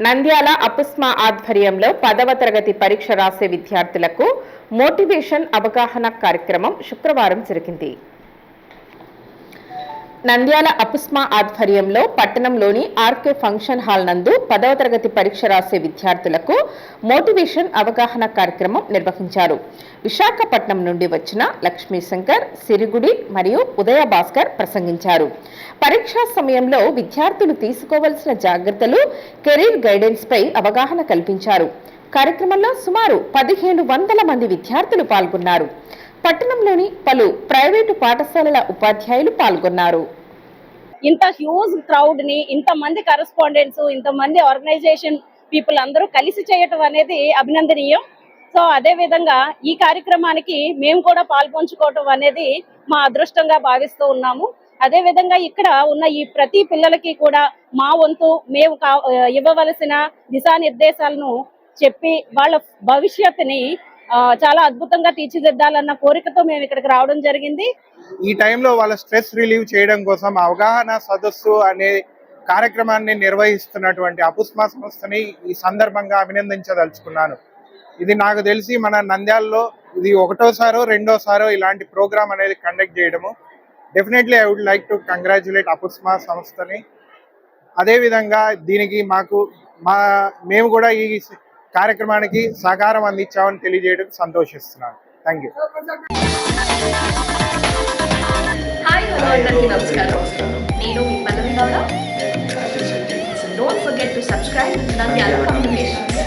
నంద్యాల అపుస్మా ఆధ్వర్యంలో పదవ తరగతి పరీక్ష రాసే విద్యార్థులకు మోటివేషన్ అవగాహన కార్యక్రమం శుక్రవారం జరిగింది. నంద్యాల అపుస్మా ఆధ్వర్యంలో పట్టణంలోని ఆర్కే ఫంక్షన్ హాల్ నందు పదవ తరగతి పరీక్ష రాసే విద్యార్థులకు మోటివేషన్ అవగాహన కార్యక్రమం నిర్వహించారు. విశాఖపట్నం నుండి వచ్చిన లక్ష్మీశంకర్ సిరిగుడి మరియు ఉదయ భాస్కర్ ప్రసంగించారు. పరీక్షా సమయంలో విద్యార్థులు తీసుకోవలసిన జాగ్రత్తలు కెరీర్ గైడెన్స్ పై అవగాహన కల్పించారు. కార్యక్రమంలో సుమారు పదిహేను వందల మంది విద్యార్థులు పాల్గొన్నారు. పట్టణంలోని పలు ప్రైవేటు పాఠశాలల ఉపాధ్యాయులు పాల్గొన్నారు. ఇంత హ్యూజ్ క్రౌడ్ని ఇంత మంది కరెస్పాండెంట్స్ ఇంత మంది ఆర్గనైజేషన్ పీపుల్ అందరూ కలిసి చేయటం అనేది అభినందనీయం. సో అదే విధంగా ఈ కార్యక్రమానికి మేము కూడా పాల్పంచుకోవటం అనేది మా అదృష్టంగా భావిస్తూ ఉన్నాము. అదే విధంగా ఇక్కడ ఉన్న ఈ ప్రతి పిల్లలకి కూడా మా వంతు మేము కా- ఇవ్వవలసిన దిశానిర్దేశాలను చెప్పి వాళ్ళ భవిష్యత్తుని చాలా అద్భుతంగా తీర్చిదిద్దాలన్న కోరికతో మేము ఇక్కడికి రావడం జరిగింది. ఈ టైంలో వాళ్ళ స్ట్రెస్ రిలీవ్ చేయడం కోసం అవగాహన సదస్సు అనే కార్యక్రమాన్ని నిర్వహిస్తున్నటువంటి అపుస్మా సంస్థని ఈ సందర్భంగా అభినందించదలుచుకున్నాను. ఇది నాకు తెలిసి మన నంద్యాలలో ఇది ఒకటోసారో రెండోసారో ఇలాంటి ప్రోగ్రామ్ అనేది కండక్ట్ చేయడము. Definitely I would like to congratulate APUSMA సంస్థని. అదేవిధంగా దీనికి మాకు మా మేము కూడా ఈ కార్యక్రమానికి సహకారం అందించామని తెలియజేయడం సంతోషిస్తున్నాను. థ్యాంక్ యూ నేను మీ Pallavi Gowda. So don't forget to subscribe communications